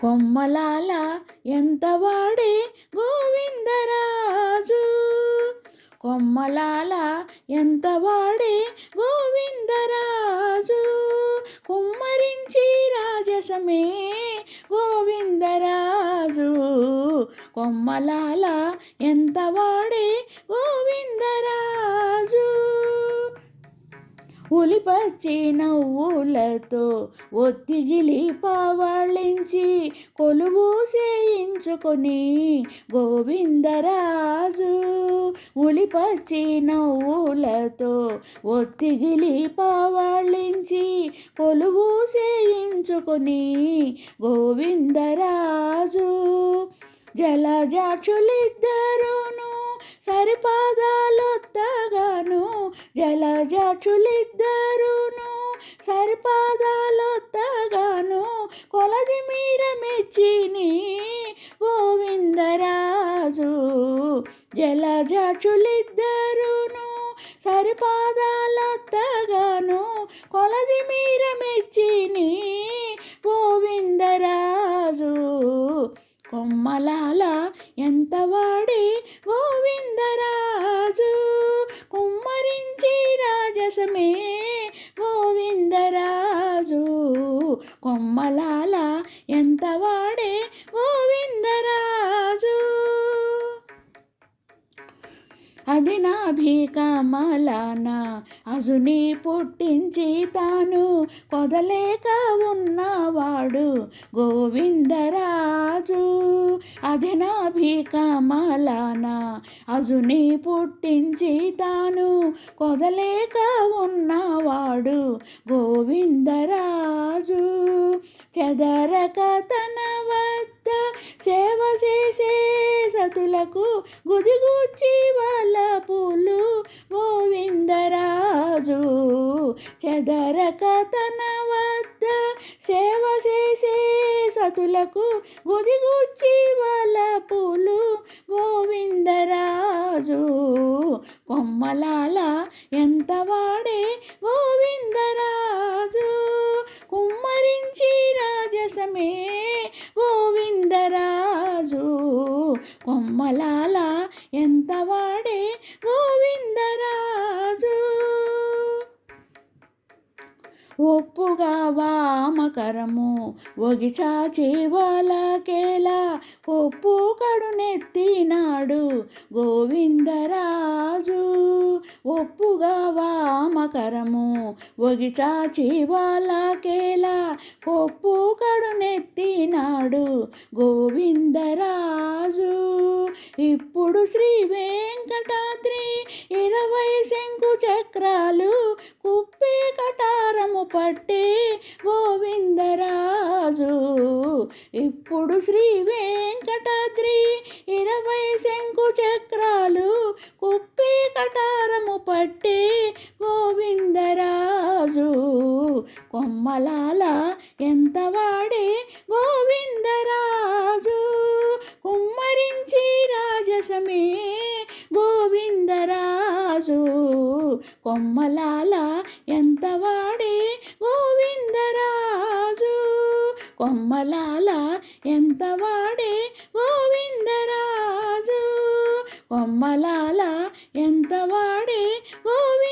కొమ్మలాల ఎంత వాడే గోవిందరాజు? కొమ్మలాల ఎంత వాడే గోవిందరాజు? కుమ్మరించి రాజసమే గోవిందరాజు. కొమ్మలాల ఎంత వాడే గోవిందరాజు? ఉలిపచ్చి నవ్వులతో ఒత్తిగిలి పావళించి కొలువు చేయించుకొని గోవిందరాజు ఉలిపచ్చి నవ్వులతో ఒత్తిగిలి పవళించి కొలువు చేయించుకొని గోవిందరాజు జలజాక్షులిద్దరును సరిపాదాలొత్తగాను జలజాక్షులిద్దరును సరిపాదాలొత్తగాను కొలది మీ మెచ్చిని గోవిందరాజు. జలజాక్షులిద్దరును సరిపాదాలత్తగాను కొలది మీర మెచ్చిని గోవిందరాజు. కొమ్మలాల ఎంత వాడు ఎంత వాడే గోవిందరాజు? అది నా భీకమలాన? అజుని పుట్టించి తాను కొదలేక ఉన్నవాడు గోవిందరాజు. అది నా భీకమలాన? అజుని పుట్టించి తాను కొదలేక ఉన్నవాడు గోవిందరాజు. చెదరక తన సేవ చేసే సతులకు గుదిగుచ్చి వాళ్ళ పూలు. గోవిందరాజు చెదరక తన వద్ద సేవ చేసే సతులకు గుదిగుచ్చి వాళ్ళ పూలు. గోవిందరాజు కొమ్మలాల ఎంత వాడే గోవిందరాజు ఒప్పుగా వామకరము. ఒగిచాచి వాళ్ళకేలా ఒప్పు కడునెత్తినాడు గోవిందరాజు ఒప్పుగా వామకరము. ఒగిచాచి వాళ్ళకేలా ఒప్పు కడునెత్తినాడు గోవిందరాజు ఇప్పుడు శ్రీ వెంకటాద్రి ఇరవై శంకు చక్రాలు ఇప్పుడు శ్రీ వెంకటాద్రి ఇరవై శంకు చక్రాలు కుప్పే కటారము పట్టే గోవిందరాజు. కొమ్మలాల ఎంత వాడే గోవిందరాజు? కుమ్మరించి రాజసమే గోవిందరాజు. కొమ్మలాల ఎంత వాడే కొమ్మలాల ఎంత వాడే గోవిందరాజు? కొమ్మలాల ఎంత వాడే గోవింద